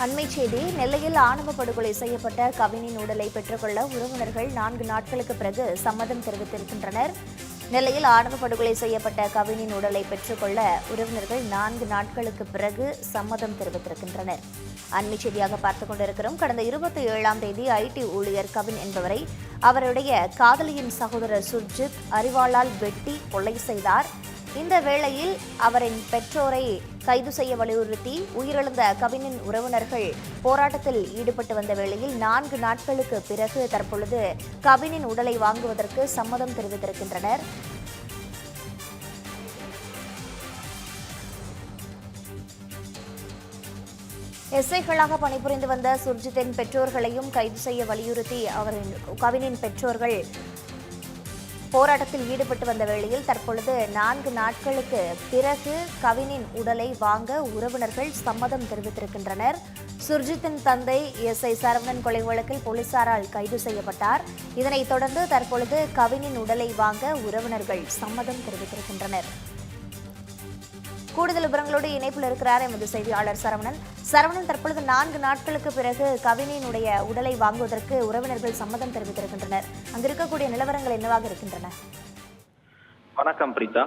அண்மை செய்தி நெல்லையில் ஆணவ படுகொலை செய்யப்பட்ட கவினின் உடலை பெற்றுக்கொள்ள உறவினர்கள் நான்கு நாட்களுக்கு பிறகு சம்மதம் தெரிவித்திருக்கின்றனர். நெல்லையில் ஆணவ படுகொலை செய்யப்பட்ட கவினின் உடலை பெற்றுக்கொள்ள உறவினர்கள் நான்கு நாட்களுக்கு பிறகு சம்மதம் தெரிவித்திருக்கின்றனர். அண்மை செய்தியாக பார்த்துக் கொண்டிருக்கிறோம். கடந்த இருபத்தி ஏழாம் தேதி ஐடி ஊழியர் கவின் என்பவரை அவருடைய காதலியின் சகோதரர் சுர்ஜித் அறிவாளால் வெட்டி கொலை செய்தார். இந்த வேளையில் அவரின் பெற்றோரை கைது செய்ய வலியுறுத்தி உயிரிழந்த கவினின் உறவினர்கள் போராட்டத்தில் ஈடுபட்டு வந்த வேளையில் நான்கு நாட்களுக்கு பிறகு தற்பொழுது கவினின் உடலை வாங்குவதற்கு சம்மதம் தெரிவித்திருக்கின்றனர். எஸ்ஐகளாக பணிபுரிந்து வந்த சுர்ஜித்தின் பெற்றோர்களையும் கைது செய்ய வலியுறுத்தி அவரின் கவினின் பெற்றோர்கள் போராட்டத்தில் ஈடுபட்டு வந்த வேளையில் தற்பொழுது நான்கு நாட்களுக்கு பிறகு கவினின் உடலை வாங்க உறவினர்கள் சம்மதம் தெரிவித்திருக்கின்றனர். சுர்ஜித்தின் தந்தை எஸ் ஐ சரவணன் கொலை வழக்கில் போலீசாரால் கைது செய்யப்பட்டார். இதனைத் தொடர்ந்து தற்பொழுது கவினின் உடலை வாங்க உறவினர்கள் சம்மதம் தெரிவித்திருக்கின்றனர். கூடுதல் விவரங்களோடு இணைப்பில் இருக்கிறார் எமது செய்தியாளர் சரவணன். சரவணன் தற்பொழுது நான்கு நாட்களுக்கு பிறகு கவினியினுடைய உடலை வாங்குவதற்கு உறவினர்கள் சம்மதம் தெரிவித்திருக்கின்றனர். அங்கு இருக்கக்கூடிய நிலவரங்கள் என்னவாக இருக்கின்றன? வணக்கம் பிரீதா.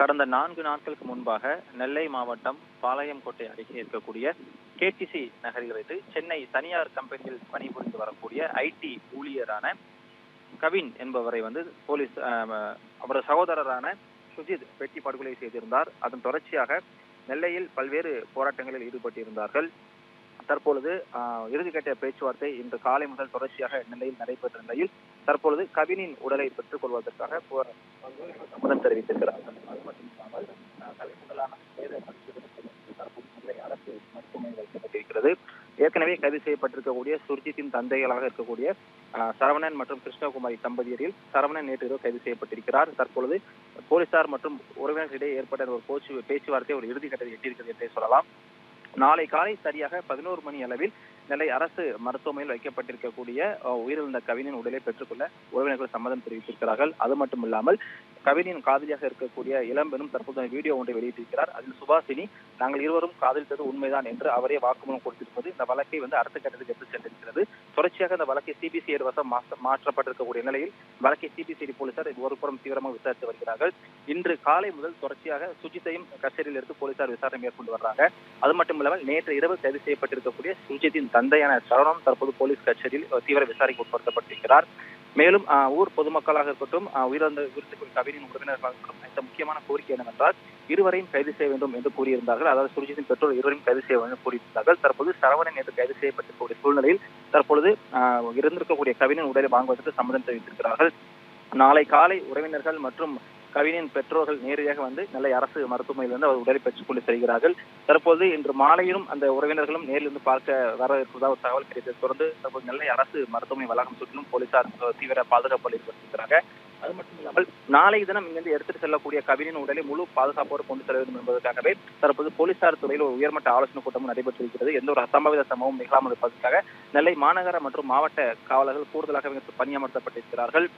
கடந்த நான்கு நாட்களுக்கு முன்பாக நெல்லை மாவட்டம் பாளையங்கோட்டை அருகே இருக்கக்கூடிய கேடிசி நகரில் வைத்து சென்னை தனியார் கம்பெனியில் பணிபுரிந்து வரக்கூடிய ஐடி ஊழியரான கவின் என்பவரை வந்து போலீஸ் அவரது சகோதரரான சுஜித் வெட்டி படுகொலை செய்திருந்தார். அதன் தொடர்ச்சியாக நெல்லையில் பல்வேறு போராட்டங்களில் ஈடுபட்டிருந்தார்கள். தற்பொழுது ஆஹ், இறுதிக்கட்ட பேச்சுவார்த்தை இன்று காலை முதல் தொடர்ச்சியாக நெல்லையில் நடைபெற்ற நிலையில் தற்பொழுது கவினின் உடலை பெற்றுக் கொள்வதற்காக சம்மதம் தெரிவித்திருக்கிறார்கள். அது மட்டும் இல்லாமல் ஆஹ், அரசு மருத்துவமனை வைக்கப்பட்டிருக்கிறது ஏற்கனவே கைது செய்யப்பட்டிருக்கக்கூடிய சுர்ஜித்தின் தந்தைகளாக இருக்கக்கூடிய சரவணன் மற்றும் கிருஷ்ணகுமாரி தம்பதியரில் சரவணன் நேற்று இரவு கைது செய்யப்பட்டிருக்கிறார். தற்பொழுது போலீசார் மற்றும் உறவினர்களிடையே ஏற்பட்ட ஒரு போச்சு பேச்சுவார்த்தை ஒரு இறுதிக்கட்டத்தை எட்டியிருக்கிறது என்றே சொல்லலாம். நாளை காலை சரியாக பதினோரு மணி அளவில் நெல்லை அரசு மருத்துவமனையில் வைக்கப்பட்டிருக்கக்கூடிய உயிரிழந்த கவினின் உடலை பெற்றுக்கொள்ள உறவினர்கள் சம்மதம் தெரிவித்திருக்கிறார்கள். அது மட்டும் இல்லாமல் கவினின் காதலியாக இருக்கக்கூடிய இளம்பெனும் தற்போது வீடியோ ஒன்றை வெளியிட்டிருக்கிறார். அதில் சுபாசினி நாங்கள் இருவரும் காதலித்தது உண்மைதான் என்று அவரே வாக்குமூலம் கொடுத்திருப்பது இந்த வழக்கை வந்து அடுத்த கட்டத்துக்கு எடுத்து சென்றிருக்கிறது. தொடர்ச்சியாக இந்த வழக்கை சிபிசிஐ வசம் மாற்றப்பட்டிருக்கக்கூடிய நிலையில் வழக்கை சிபிசிஐடி போலீசார் ஒரு புறம் தீவிரமாக விசாரித்து வருகிறார்கள். இன்று காலை முதல் தொடர்ச்சியாக சுஜித்தையும் கச்சேரியில் எடுத்து போலீசார் விசாரணை மேற்கொண்டு வர்றாங்க. அது மட்டும் இல்லாமல் நேற்று இரவு கைது செய்யப்பட்டிருக்கக்கூடிய சுஜித்தின் தந்தையான சரவணம் தற்போது போலீஸ் கச்சேரியில் தீவிர விசாரணைக்கு உட்படுத்தப்பட்டிருக்கிறார். மேலும் ஊர் பொதுமக்களாக இருக்கட்டும் உயிரிழந்த உயிரிழந்த கவினின் உறவினர்களாக இருக்கட்டும் இந்த முக்கியமான கோரிக்கை என்னவென்றால் இருவரையும் கைது செய்ய வேண்டும் என்று கூறியிருந்தார்கள். அதாவது சுர்ஜித்தின் பெற்றோர் இருவரையும் கைது செய்ய வேண்டும் என்று கூறியிருந்தார்கள். தற்போது சரவணன் என்று கைது செய்யப்பட்டிருக்கக்கூடிய சூழ்நிலையில் தற்பொழுது இருந்திருக்கக்கூடிய கவினின் உடலை வாங்குவதற்கு சம்மதம் தெரிவித்திருக்கிறார்கள். நாளை காலை உறவினர்கள் மற்றும் கவினின் பெற்றோர்கள் நேரடியாக வந்து நெல்லை அரசு மருத்துவமனையில் வந்து அவர் உடலை பெற்றுக்கொண்டு செல்கிறார்கள். தற்போது இன்று மாலையிலும் அந்த உறவினர்களும் நேரில் இருந்து பார்க்க வர இருப்பதாக ஒரு தகவல் கிடைத்ததை. தொடர்ந்து தற்போது நெல்லை அரசு மருத்துவமனை வளாகம் சுற்றிலும் போலீசார் தீவிர பாதுகாப்பு ஏற்படுத்தியிருக்கிறாங்க அது மட்டும் இல்லாமல் நாளை தினம் இங்கிருந்து எடுத்துட்டு செல்லக்கூடிய கவினின் உடலை முழு பாதுகாப்போடு கொண்டு செல்ல வேண்டும் என்பதற்காகவே தற்போது போலீசார் துறையில் ஒரு உயர்மட்ட ஆலோசனை கூட்டமும் நடைபெற்றிருக்கிறது. எந்த ஒரு அசம்பாவித சம்பவம் நிகழாமல் இருப்பதற்காக நெல்லை மாநகர மற்றும் மாவட்ட காவலர்கள் கூடுதலாக பணியமர்த்தப்பட்டிருக்கிறார்கள்.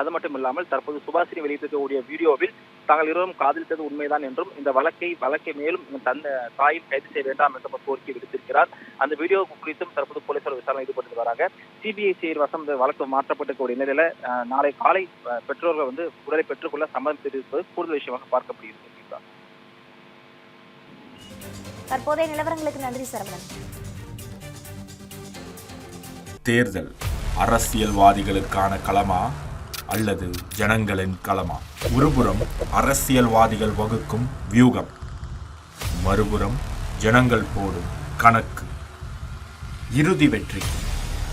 அது மட்டும் இல்லாமல் தற்போது சுபாஷினி வெளியிட்டிருக்கக்கூடிய வீடியோவில் தாங்கள் இருவரும் காதலித்தது உண்மைதான் என்றும் இந்த வழக்கை வழக்கை மேலும் தந்த தாயும் கைது செய்ய வேண்டாம் என்ற ஒரு கோரிக்கை விடுத்திருக்கிறார். அந்த வீடியோ குறித்தும் தற்போது போலீசார் விசாரணை ஈடுபட்டு வராங்க சிபிஐசி வசம் இந்த வழக்கு மாற்றப்பட்டிருக்கக்கூடிய நிலையில நாளை காலை பெற்றோர்கள் வந்து உடலை பெற்றுக்கொள்ள சம்மதம் தெரிவிப்பது கூடுதல் விஷயமாக பார்க்கப்படுகிறது தற்போதைய நிலவரங்களுக்கு நன்றி சரவணன். தேர்தல். அரசியல்வாதிகளுக்கான களமா? அல்லது ஜனங்களின் களமா? ஒருபுறம் அரசியல்வாதிகள் வகுக்கும் வியூகம் மறுபுறம் ஜனங்கள் போடும் கணக்கு. இறுதி வெற்றி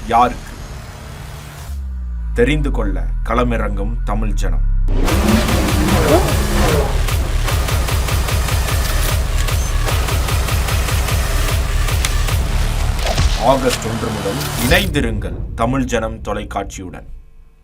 யாருக்கு? தெரிந்து கொள்ள களமிறங்கும் தமிழ் ஜனம். ஆகஸ்ட் ஒன்று முதல் இணைந்திருங்கள் தமிழ் ஜனம் தொலைக்காட்சியுடன்.